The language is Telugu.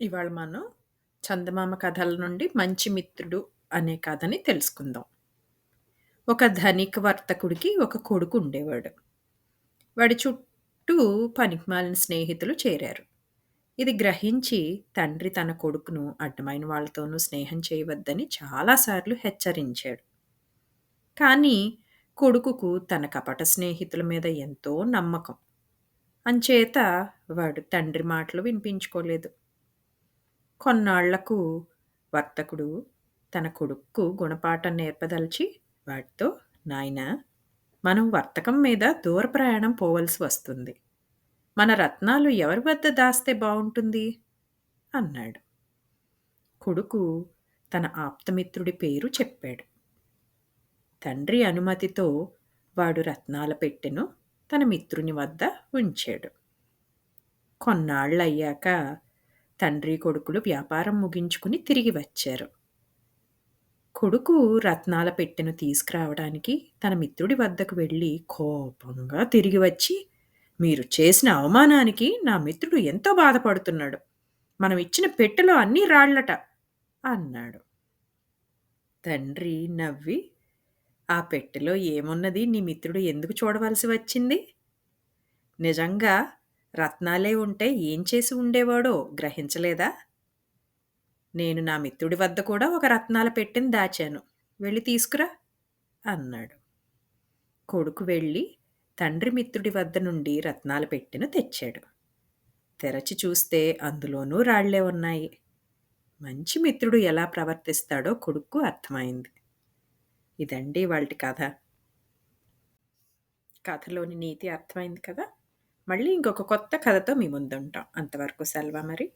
ఇవాళ మనం చందమామ కథల నుండి మంచి మిత్రుడు అనే కథని తెలుసుకుందాం. ఒక ధనిక వర్తకుడికి ఒక కొడుకు ఉండేవాడు. వాడి చుట్టూ పనికిమాలిన స్నేహితులు చేరారు. ఇది గ్రహించి తండ్రి తన కొడుకును అడ్డమైన వాళ్ళతోనూ స్నేహం చేయవద్దని చాలాసార్లు హెచ్చరించాడు. కానీ కొడుకుకు తన కపట స్నేహితుల మీద ఎంతో నమ్మకం. అంచేత వాడు తండ్రి మాటలు వినిపించుకోలేదు. కొన్నాళ్ళకు వర్తకుడు తన కొడుక్కు గుణపాఠం నేర్పదలిచి వాడితో నాయనా మనం వర్తకం మీద దూర ప్రయాణం పోవలసి వస్తుంది. మన రత్నాలు ఎవరి వద్ద దాస్తే బాగుంటుంది అన్నాడు. కొడుకు తన ఆప్తమిత్రుడి పేరు చెప్పాడు. తండ్రి అనుమతితో వాడు రత్నాల పెట్టెను తన మిత్రుని వద్ద ఉంచాడు. కొన్నాళ్ళయ్యాక తండ్రి కొడుకులు వ్యాపారం ముగించుకుని తిరిగి వచ్చారు. కొడుకు రత్నాల పెట్టెను తీసుకురావడానికి తన మిత్రుడి వద్దకు వెళ్ళి కోపంగా తిరిగి వచ్చి మీరు చేసిన అవమానానికి నా మిత్రుడు ఎంతో బాధపడుతున్నాడు. మనం ఇచ్చిన పెట్టెలో అన్నీ రాళ్ళట అన్నాడు. తండ్రి నవ్వి ఆ పెట్టెలో ఏమున్నది నీ మిత్రుడు ఎందుకు చూడవలసి వచ్చింది? నిజంగా రత్నాలే ఉంటే ఏం చేసి ఉండేవాడో గ్రహించలేదా? నేను నా మిత్రుడి వద్ద కూడా ఒక రత్నాల పెట్టిన దాచాను. వెళ్ళి తీసుకురా అన్నాడు. కొడుకు వెళ్ళి తండ్రి మిత్రుడి వద్ద నుండి రత్నాల పెట్టెను తెచ్చాడు. తెరచి చూస్తే అందులోనూ రాళ్ళే ఉన్నాయి. మంచి మిత్రుడు ఎలా ప్రవర్తిస్తాడో కొడుకు అర్థమైంది. ఇదండి వాళ్ళటి కథ. కథలోని నీతి అర్థమైంది కదా! మళ్ళీ ఇంకొక కొత్త కథతో మీ ముందుంటాం. అంతవరకు సెలవ మరి.